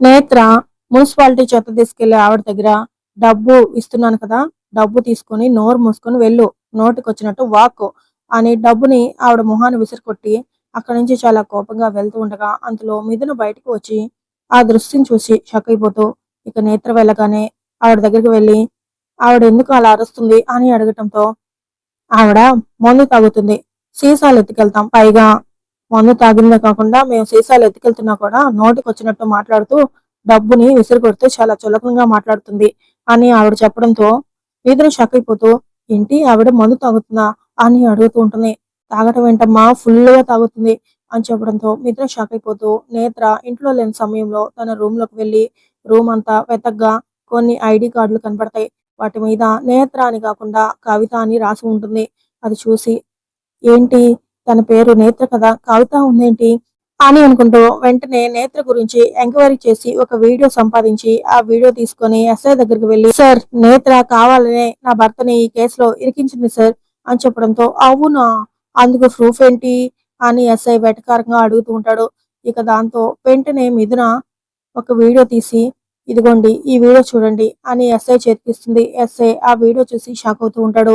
నేత్ర మున్సిపాలిటీ చెత్త తీసుకెళ్ళి ఆవిడ దగ్గర డబ్బు ఇస్తున్నాను కదా డబ్బు తీసుకొని నోరు మూసుకొని వెళ్ళు నోటికి వచ్చినట్టు వాక్ అని డబ్బుని ఆవిడ మొహాన్ని విసిరికొట్టి అక్కడి నుంచి చాలా కోపంగా వెళ్తూ ఉండగా అందులో మిథున బయటకు వచ్చి ఆ దృశ్యం చూసి షక్ అయిపోతూ ఇక నేత్ర వెళ్ళగానే ఆవిడ దగ్గరికి వెళ్ళి ఆవిడ ఎందుకు అలా అరుస్తుంది? అని అడగటంతో ఆవిడ మందు తాగుతుంది సీసాలు ఎత్తుకెళ్తాం పైగా మందు తాగిందే కాకుండా మేము సీసాలు ఎత్తుకెళ్తున్నా కూడా నోటికి వచ్చినట్టు మాట్లాడుతూ డబ్బుని విసిరికొడుతూ చాలా చులకంగా మాట్లాడుతుంది. అని ఆవిడ చెప్పడంతో వీధిని షాక్ అయిపోతూ ఏంటి ఆవిడ మందు తాగుతుందా? అని అడుగుతూ ఉంటుంది. తాగటం ఏంటమ్మా? ఫుల్గా తాగుతుంది. అని చెప్పడంతో మిత్ర షాక్ అయిపోతూ నేత్ర ఇంట్లో లేని సమయంలో తన రూమ్లోకి వెళ్ళి రూమ్ అంతా వెతగ్గా కొన్ని ఐడి కార్డులు కనపడతాయి. వాటి మీద నేత్ర అని కాకుండా కవిత అని రాసి ఉంటుంది. అది చూసి ఏంటి? తన పేరు నేత్ర కదా కవిత ఉందేంటి? అని అనుకుంటూ వెంటనే నేత్ర గురించి ఎంక్వైరీ చేసి ఒక వీడియో సంపాదించి ఆ వీడియో తీసుకొని ఎస్ఐ దగ్గరికి వెళ్ళి సార్ నేత్ర కావాలనే నా భర్తని ఈ కేసులో ఇరికించింది సార్ అని చెప్పడంతో అవునా? అందుకు ప్రూఫ్ ఏంటి? అని ఎస్ఐ వెటకారంగా అడుగుతూ ఉంటాడు. ఇక దాంతో వెంటనే మిథున ఒక వీడియో తీసి ఇదిగోండి ఈ వీడియో చూడండి అని ఎస్ఐ చేతికిస్తుంది. ఎస్ఐ ఆ వీడియో చూసి షాక్ అవుతూ ఉంటాడు.